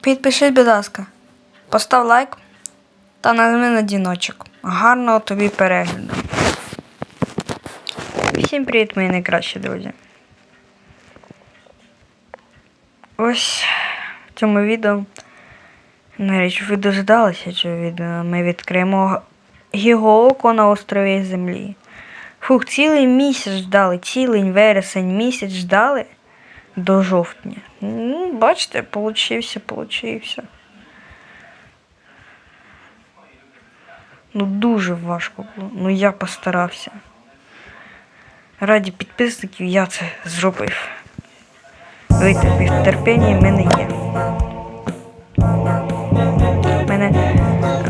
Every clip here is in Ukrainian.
Підпишись, будь ласка, постав лайк та нажми на діночок. Гарного тобі перегляду. Всім привіт, мої найкращі друзі. Ось в цьому відео. Навіть ви дождалися цього відео. Ми відкриємо гігооко на острові Землі. Фух, цілий місяць ждали, цілий вересень місяць ждали до жовтня. Ну, бачите, получився, получився. Ну, дуже важко було. Ну я постарався. Раді підписників я це зробив. Витерпів терпіння в мене є. У мене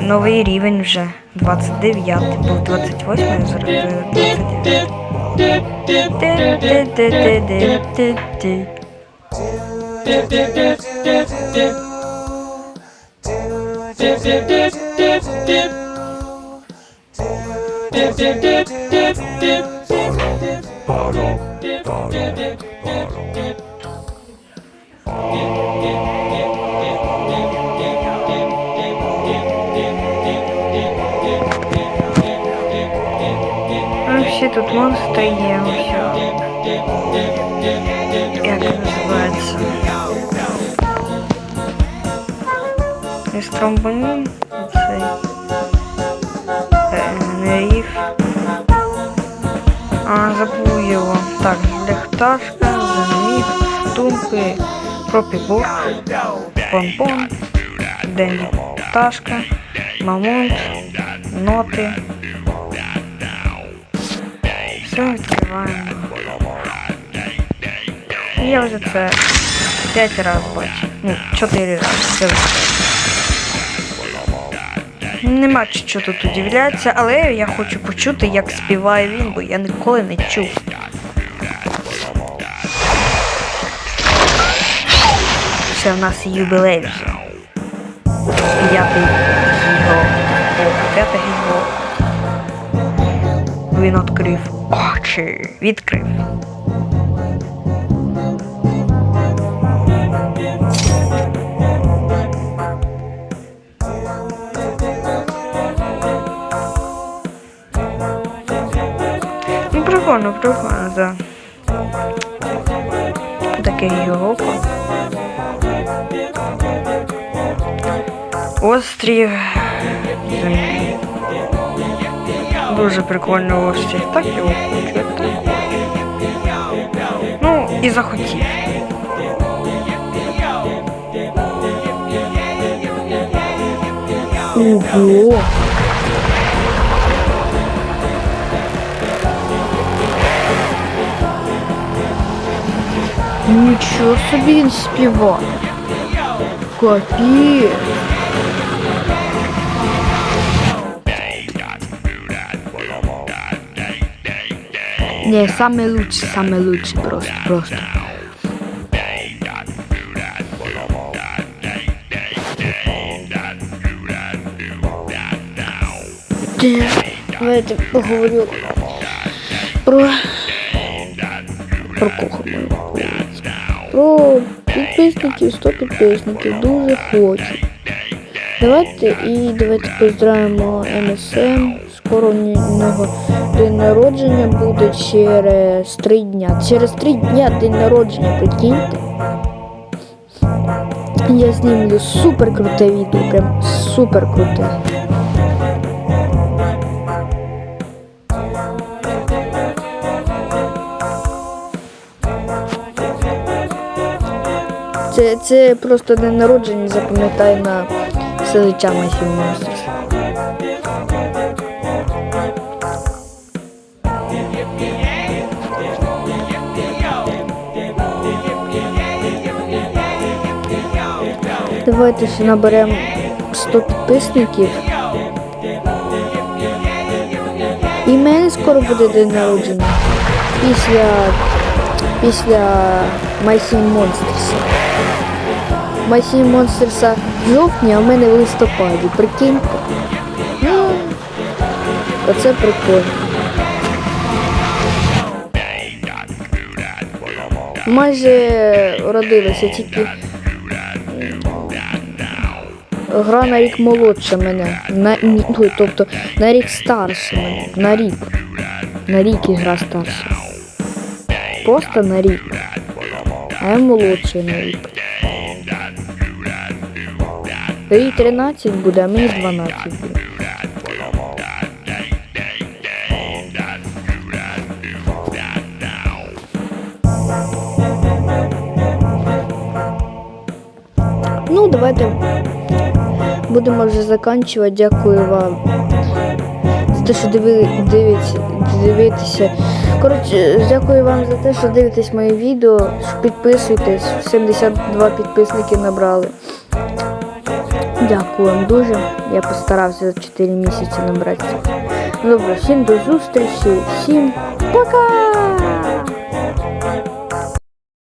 новий рівень вже 29, був 28, а зараз 29. Ну, тут монстри є, ось. Як Естромбонін, цей. Е, Неріф. А, забув його. Так, лехташка, заміг, тумпи, пропібур, помпон, денді пташка, мамонт, ноти. Все відкриваємо. Я вже це 5 разів бачу. Ну, 4 рази. Нема що тут удивлятися, але я хочу почути, як співає він, бо я ніколи не чув. Це в нас юбілей вже. П'ятий його. П'ятий його. Він відкрив очі. Відкрив. Ну, прикольно, прикольно, да. Таке його. Острів. Дуже прикольний острів. Так його хочу. Ну, і захотів. Ого! Нічого собі він співав. Капець. Не, самый лучший, самый лучший просто, просто. Давайте поговорю про про ми Про підписників, 100 підписників, дуже хочу. Давайте і давайте поздравимо МСМ. Скоро у нього день народження буде через 3 дня. Через 3 дня день народження, прикиньте. Я знімлю супер круте відео, прям супер круте. Це, це просто день народження, запам'ятай на все життя Масів Монстрс. Давайте ще наберемо 100 підписників. І в мене скоро буде день народження. Після після My Sim My Sim в жовтні, а в мене в листопаді. Прикиньте. Ну, Оце прикольно. Майже родилися тільки гра на рік молодша мене. На, ну, тобто на рік старше мене. На рік. На рік ігра старша. Просто на рік. А я молодший на рік. Їй 13 буде, а мені 12 буде. Ну, давайте будемо вже закінчувати. Дякую вам за те, що диви, дивіться, дивитеся. Коротше, дякую вам за те, що дивитесь мої відео. Підписуйтесь, 72 підписники набрали. Дякую вам дуже. Я постарався за 4 місяці набрати. Добре, всім до зустрічі, всім пока!